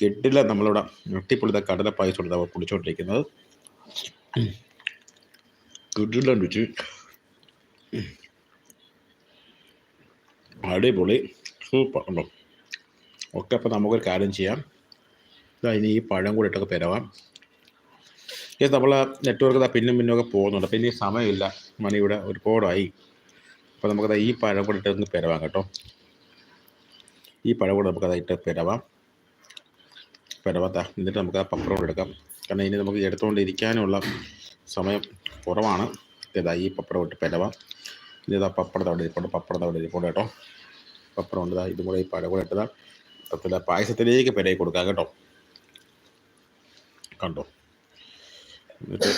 കെട്ടില്ല നമ്മളിവിടെ ഞെട്ടിപ്പൊളിത കടല പായസം ഉണ്ട് അവ കുടിച്ചുകൊണ്ടിരിക്കുന്നത് കിട്ടില്ല രുചി. അടിപൊളി. സൂപ്പർ ഉണ്ടോ? ഒക്കെ അപ്പോൾ നമുക്കൊരു കാര്യം ചെയ്യാം. ഇതാ ഇനി ഈ പഴം കൂടി ഇട്ടൊക്കെ പെരവാം. ഇത് നമ്മൾ നെറ്റ്വർക്ക് പിന്നും പിന്നും ഒക്കെ പോകുന്നുണ്ട്. പിന്നെ ഈ സമയമില്ല. മണി ഇവിടെ ഒരുപാടായി. അപ്പോൾ നമുക്കത് ഈ പഴം കൂടി ഇട്ടൊന്ന് പെരവാം കേട്ടോ. ഈ പഴം കൂടെ നമുക്കത് ഇട്ട് പെരവാം. പെരവാത്ത എന്നിട്ട് നമുക്ക് ആ പപ്പടം എടുക്കാം. കാരണം ഇനി നമുക്ക് എടുത്തുകൊണ്ട് ഇരിക്കാനുള്ള സമയം കുറവാണ്. ഇതാ ഈ പപ്പടം ഇട്ട് പെരവാം. ഇതാ പപ്പടം അവിടെ ഇരിപ്പുണ്ട്. പപ്പടം അവിടെ ഇരിപ്പുണ്ട് കേട്ടോ. പപ്പടം ഉണ്ട് ഇതും കൂടെ ഈ പഴ കൂടെ ഇട്ടതാ പത്തില പായസത്തിലേക്ക് പെരയി കൊടുക്കാം കേട്ടോ. കണ്ടോ? എന്നിട്ട്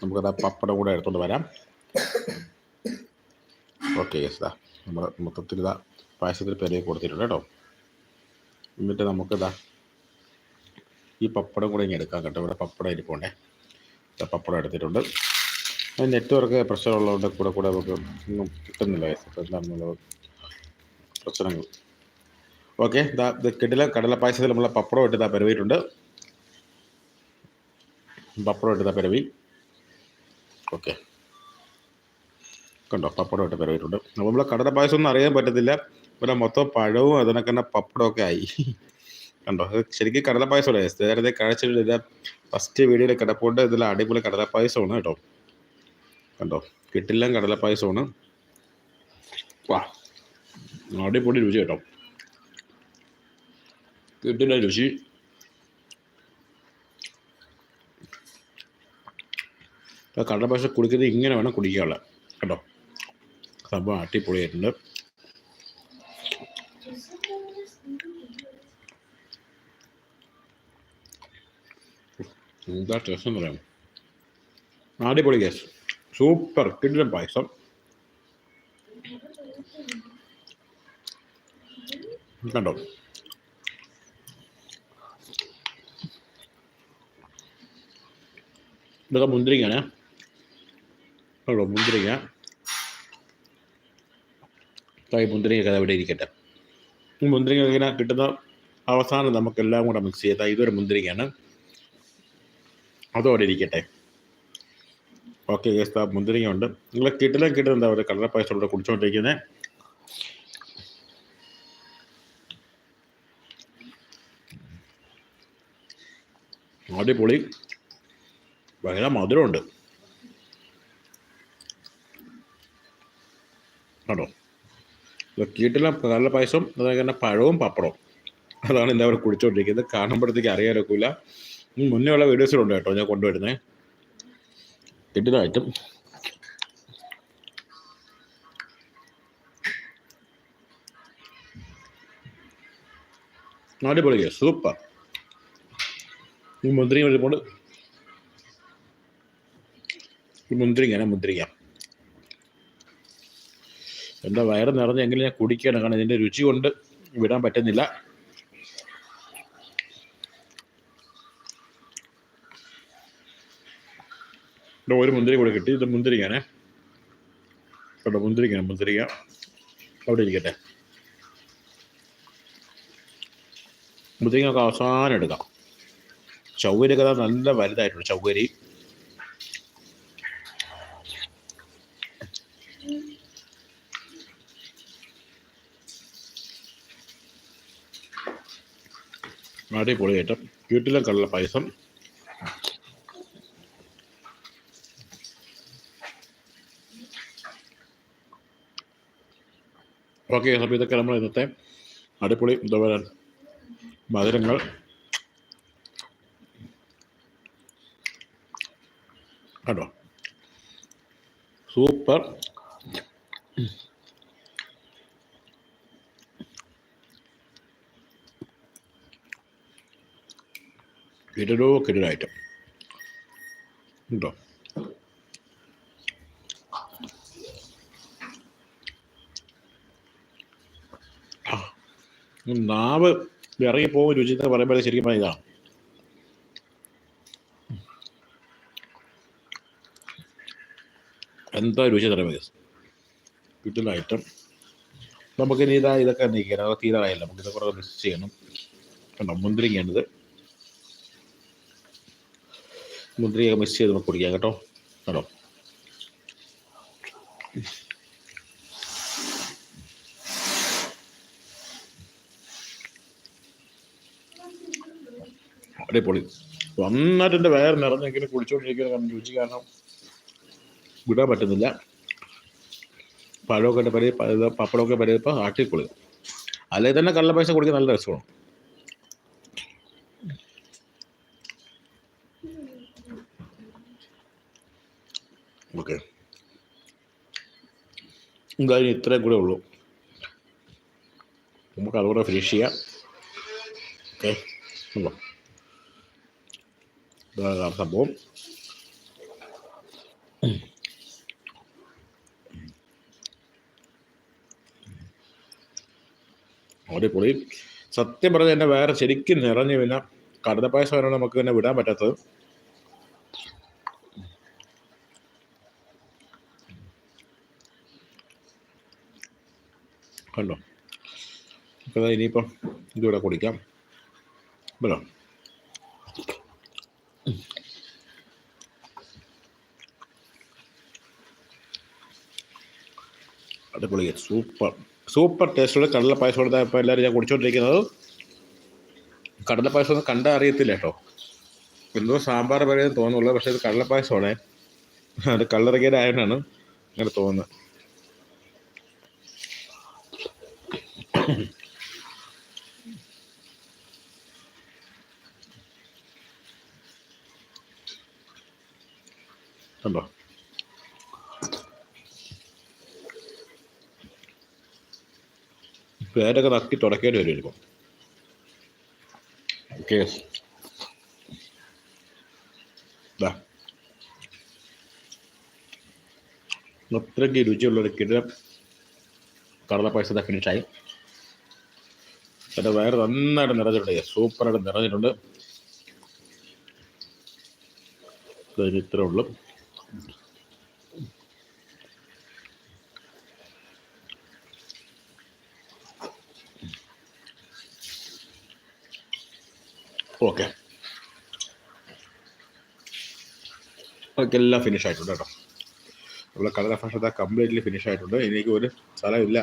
നമുക്കത് ആ പപ്പടം കൂടെ എടുത്തുകൊണ്ട് വരാം. ഓക്കെ യെസ് ഇതാ നമ്മുടെ മൊത്തത്തിൽ ഇതാ പായസത്തിൽ പെരയെ കൊടുത്തിട്ടുണ്ട് കേട്ടോ. എന്നിട്ട് നമുക്കിതാ ഈ പപ്പടം കൂടെ ഇങ്ങനെ എടുക്കാം കേട്ടോ. ഇവിടെ പപ്പടം ഇരിപ്പുണ്ടേ പപ്പടം എടുത്തിട്ടുണ്ട്. അത് നെറ്റ്വർക്ക് പ്രശ്നമുള്ളതുകൊണ്ട് കൂടെ കൂടെ നമുക്ക് ഒന്നും കിട്ടുന്നില്ല. അപ്പോൾ എന്താണെന്നുള്ളത് പ്രശ്നങ്ങൾ. ഓക്കെ ഇതാ ഇത് കിടില പായസത്തിൽ നമ്മളെ പപ്പടം ഇട്ട് ഇതാ പരവിയിട്ടുണ്ട് പപ്പടം ഇട്ട് ഇതാ പരവി. ഓക്കെ. കണ്ടോ പപ്പടം ഇട്ട് പരവിയിട്ടുണ്ട് അപ്പോൾ നമ്മളെ കടല പായസം ഒന്നും അറിയാൻ പറ്റത്തില്ല. ഇവിടെ മൊത്തം പഴവും അതിനൊക്കെ തന്നെ പപ്പടമൊക്കെ ആയി. കണ്ടോ? അത് ശരിക്കും കടല പായസമല്ലേ നേരത്തെ കാഴ്ചയിൽ ഫസ്റ്റ് വീഡിയോയിൽ കിടപ്പുണ്ട്. ഇതിൽ അടിപൊളി കടല പായസമാണ് കേട്ടോ. കണ്ടോ? കിട്ടില്ല കടല പായസമാണ് വാ. അടിപൊളി രുചി കേട്ടോ. കിട്ടില്ല രുചി. കടലപ്പായസം കടല പായസം കുടിക്കുന്നത് ഇങ്ങനെ വേണം കുടിക്കാനുള്ള. കേട്ടോ സംഭവം അടിപൊളിയായിട്ടുണ്ട്. എന്താ ടേസ്റ്റ് എന്ന് പറയാം. അടിപൊളി ഗ്യാസ് സൂപ്പർ കിടിലം പായസം. കണ്ടോ? ഇതൊക്കെ മുന്തിരിങ്ങയാണ്. കണ്ടോ? മുന്തിരിങ്ങ. തൈ മുന്തിരിങ്ങ കഥ ഇവിടെ ഇരിക്കട്ടെ. മുന്തിരിങ്ങ ഇങ്ങനെ കിട്ടുന്ന അവസാനം നമുക്കെല്ലാം കൂടെ മിക്സ് ചെയ്താൽ ഇതൊരു മുന്തിരിങ്ങയാണ്. അതോടെ ഇരിക്കട്ടെ. ഓക്കെ ഗസ്ത മുന്തിരിങ്ങുണ്ട് നിങ്ങൾ കിട്ടില്ല കിട്ടുന്ന എന്താ പറയുക കളർ പായസം ഇവിടെ കുടിച്ചുകൊണ്ടിരിക്കുന്നത് അടിപൊളി. ഭയങ്കര മധുരമുണ്ട്. കേട്ടോ കീട്ടിലും കടല പായസം അതുപോലെ തന്നെ പഴവും പപ്പടവും. അതാണ് എല്ലാവരും കുടിച്ചുകൊണ്ടിരിക്കുന്നത് കാണുമ്പോഴത്തേക്ക് അറിയാനൊക്കില്ല മുന്നേ ഉള്ള വീഡിയോസിലുണ്ട് കേട്ടോ ഞാൻ കൊണ്ടുവരുന്നത് കിട്ടിയതായിട്ടും അടിപൊളി സൂപ്പർ. ഈ മുന്തിരിങ്ങ വരുമ്പോൾ ഈ മുന്തിരിങ്ങ എന്റെ വയറ് നിറഞ്ഞെങ്കിലും ഞാൻ കുടിക്കണം കാരണം ഇതിന്റെ രുചി കൊണ്ട് വിടാൻ പറ്റുന്നില്ല. ഇവിടെ ഒരു മുന്തിരി കൂടെ കിട്ടി. ഇത് മുന്തിരിങ്ങാണേ കേട്ടോ മുന്തിരിങ്ങ മുന്തിരിങ്ങ. അവിടെ ഇരിക്കട്ടെ. മുന്തിരിങ്ങ ഒക്കെ അവസാനം എടുക്കാം. ചൗവരി കഥ നല്ല വലുതായിട്ടുണ്ട് ചൗവരി അടിപൊളിയായിട്ട് വീട്ടിലെ കള്ള പായസം. ഓക്കെ അപ്പോൾ ഇതൊക്കെ നമ്മൾ ഇന്നത്തെ അടിപൊളി എന്താ മധുരങ്ങൾ. കേട്ടോ സൂപ്പർ. കിരടോ കിരടായിട്ടും ഉണ്ടോ? നാവ് ഇറങ്ങി പോകും രുചി എന്ന് പറയുമ്പോൾ ശരിക്കും പറഞ്ഞ ഇതാണ്. എന്താ രുചി തരമേ കിട്ടുന്ന ഐറ്റം നമുക്ക് ഇനി ഇതാ ഇതൊക്കെ നീക്കണം അതൊക്കെ തീരാറായില്ല നമുക്ക് ഇതൊക്കെ മിക്സ് ചെയ്യണം. കണ്ടോ? മുന്തിരിങ്ങയാണിത് മുന്തിരിയൊക്കെ മിക്സ് ചെയ്ത് നമുക്ക് കുടിക്കാം കേട്ടോ. കേട്ടോ അടിപൊളി. നന്നായിട്ട് എന്റെ വയറ് നിറഞ്ഞെങ്കിലും കുളിച്ചുകൊണ്ടിരിക്കുന്ന കാരണം രുചി കാരണം വിടാൻ പറ്റുന്നില്ല. പഴമൊക്കെ പരി പപ്പടമൊക്കെ പരിയപ്പോൾ ആട്ടിപ്പൊളി അല്ലെങ്കിൽ തന്നെ കള്ള പൈസ കുടിക്കാൻ നല്ല രസമാണ്. ഓക്കെ. എന്തായാലും ഇത്രയും കൂടെ ഉള്ളൂ. നമുക്ക് അതുകൂടെ ഫിനിഷ് ചെയ്യാം. ഓക്കെ. ഇതാണ് സംഭവം അടിപൊളി. സത്യം പറഞ്ഞാൽ എന്റെ വേറെ ശരിക്കും നിറഞ്ഞു പിന്നെ കടലപ്പായസമാണ് നമുക്ക് തന്നെ വിടാൻ പറ്റാത്തത്. കണ്ടോ? ഇനിയിപ്പം ഇതുകൂടെ കുടിക്കാം. ഹലോ അടിപൊളി. സൂപ്പർ. സൂപ്പർ ടേസ്റ്റുള്ള കടല പായസം ഇപ്പോൾ എല്ലാവരും ഞാൻ കുടിച്ചുകൊണ്ടിരിക്കുന്നത് കടല പായസം ഒന്നും കണ്ടാൽ അറിയത്തില്ല കേട്ടോ. എന്തോ സാമ്പാർ പറയുന്നത് തോന്നുള്ളൂ പക്ഷേ ഇത് കടല പായസമാണ്. അത് ആയതുകൊണ്ടാണ് അങ്ങനെ തോന്നുന്നത്. കണ്ടോ? പേരൊക്കെ നക്കി തുടക്കേണ്ടി വരും ഇപ്പം ഓക്കെ. അത്രയ്ക്ക് രുചിയുള്ളൊരു കിട കടല പൈസ ഫിനിഷായി എന്റെ വയറ് നന്നായിട്ട് നിറഞ്ഞിട്ടുണ്ട്. സൂപ്പറായിട്ട് നിറഞ്ഞിട്ടുണ്ട്. ഇത്രേ ഉള്ളൂ. ഓക്കെ ഓക്കെ എല്ലാം ഫിനിഷ് ആയിട്ടുണ്ട് കേട്ടോ. നമ്മളെ കളർ ഫാഷൻ കംപ്ലീറ്റ്ലി ഫിനിഷ് ആയിട്ടുണ്ട്. എനിക്ക് ഒരു സ്ഥലമില്ല.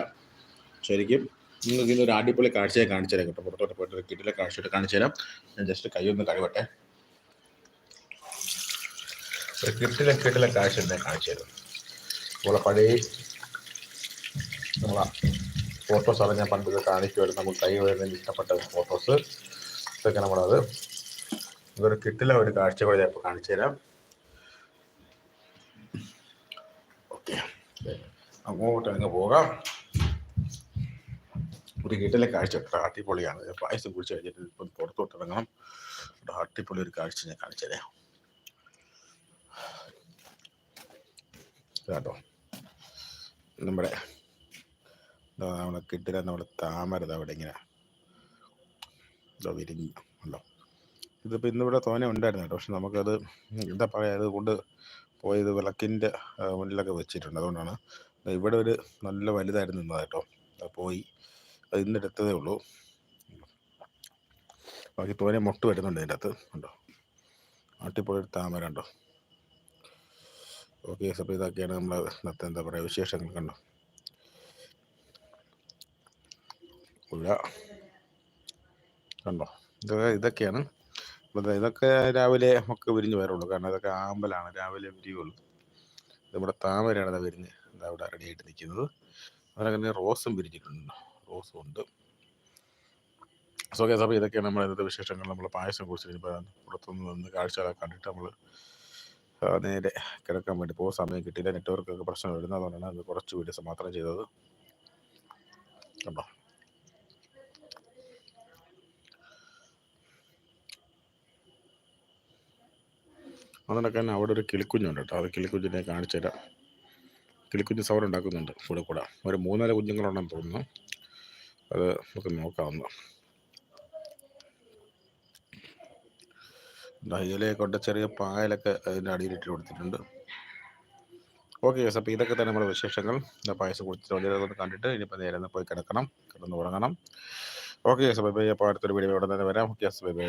ശരിക്കും നിങ്ങൾക്ക് ഇന്നൊരു അടിപൊളി കാഴ്ചയെ കാണിച്ചു തരാം കേട്ടോ. പുറത്തോട്ട് പോയിട്ട് കിട്ടിലെ കാഴ്ചയായിട്ട് കാണിച്ചു തരാം ഞാൻ ജസ്റ്റ് കൈ ഒന്ന് കഴിവട്ടെ ഒരു കിട്ടിലെ കിട്ടിലെ കാഴ്ച ഞാൻ കാണിച്ചു തരും. നമ്മളെ പഴയ നമ്മളെ ആണ് ഞാൻ പണ്ട് ഇത് കാണിക്കുമായിരുന്നു. നമുക്ക് കൈ വരുന്നതിന് ഇഷ്ടപ്പെട്ട ഫോട്ടോസ് ഇതൊക്കെ നമ്മളത് ഇതൊരു കിട്ടിലെ ഒരു കാഴ്ച കൂടെ ഞാൻ ഇപ്പോൾ കാണിച്ചു തരാം. ഓക്കെ അങ്ങോട്ട് അങ്ങ് പോകാം. ഒരു കിട്ടിലെ കാഴ്ച. അടിപൊളിയാണ് പായസം കുടിച്ച് കഴിഞ്ഞിട്ട് ഇപ്പം പുറത്തോട്ട് ഇറങ്ങണം. അടിപൊളി ഒരു കാഴ്ച ഞാൻ കാണിച്ചു തരാം. കേട്ടോ നമ്മുടെ നമ്മളെ കിട്ടില്ല നമ്മുടെ താമര അവിടെ ഇങ്ങനെ വിരിഞ്ഞു ഉണ്ടോ. ഇതിപ്പോൾ ഇന്നിവിടെ തോനെ ഉണ്ടായിരുന്നു കേട്ടോ. പക്ഷെ നമുക്കത് എന്താ പറയുക അത് കൊണ്ട് പോയത് വിളക്കിന്റെ മുന്നിലൊക്കെ വെച്ചിട്ടുണ്ട്. അതുകൊണ്ടാണ് ഇവിടെ ഒരു നല്ല വലുതായിരുന്നു നിന്നത് കേട്ടോ. പോയി. അത് ഇന്ന് എടുത്തതേ ഉള്ളൂ. ബാക്കി തോനെ മുട്ട് വരുന്നുണ്ട് ഇതിന്റെ അകത്ത്. ഉണ്ടോ. ഒരു താമര ഉണ്ടോ. ഓക്കെ അപ്പോൾ ഇതൊക്കെയാണ് നമ്മൾ ഇന്നത്തെ എന്താ പറയുക വിശേഷങ്ങൾ കണ്ടു? പുഴ കണ്ടോ? ഇതൊക്കെ ഇതൊക്കെയാണ്. ഇതൊക്കെ രാവിലെ ഒക്കെ വിരിഞ്ഞ് വരുള്ളൂ കാരണം ഇതൊക്കെ ആമ്പലാണ് രാവിലെ വിരിയുള്ളൂ. നമ്മുടെ താമരയാണ് ഇതാ വിരിഞ്ഞ് ഇതാ ഇവിടെ റെഡിയായിട്ട് നിൽക്കുന്നത് അതിനങ്ങനെ റോസും വിരിഞ്ഞിട്ടുണ്ട്. റോസും ഉണ്ട്. സോ ഓക്കെ അപ്പോൾ ഇതൊക്കെയാണ് നമ്മുടെ ഇന്നത്തെ വിശേഷങ്ങൾ. നമ്മൾ പായസം കുറിച്ച് പുറത്തുനിന്ന് നിന്ന് കാഴ്ചകളൊക്കെ കണ്ടിട്ട് നമ്മൾ നേരെ കിടക്കാൻ വേണ്ടി പോകും. സമയം കിട്ടിയില്ല. നെറ്റ്വർക്കൊക്കെ പ്രശ്നം വരുന്നത് അതുകൊണ്ടാണ് അത് കുറച്ച് വീഡിയോസ് മാത്രം ചെയ്തത്. കണ്ടോ? അതുകൊണ്ടൊക്കെ അവിടെ ഒരു കിളിക്കുഞ്ഞുണ്ട് കേട്ടോ. അത് കിളിക്കുഞ്ഞിനെ കാണിച്ചു തരാം. കിളിക്കുഞ്ഞ് സൗണ്ട് ഉണ്ടാക്കുന്നുണ്ട്. കൂടെ കൂടെ. ഒരു മൂന്നര കുഞ്ഞുങ്ങളുണ്ടെന്ന് തോന്നുന്നു. അത് നമുക്ക് നോക്കാവുന്ന ഇലയെ കൊണ്ട് ചെറിയ പായലൊക്കെ അതിന്റെ അടിയിലിട്ട് കൊടുത്തിട്ടുണ്ട്. ഓക്കെ അപ്പോൾ ഇതൊക്കെ തന്നെ നമ്മുടെ വിശേഷങ്ങൾ. എന്താ പായസം കുടിച്ചിട്ട് വലിയ കണ്ടിട്ട് ഇനിയിപ്പോൾ നേരെ പോയി കിടക്കണം. കിടന്ന് ഉറങ്ങണം. ഓക്കെ യെസ് ബൈ ബൈ അപ്പോൾ അടുത്തൊരു വീഡിയോ ഇവിടെ തന്നെ വരാം. Okay yes bye bye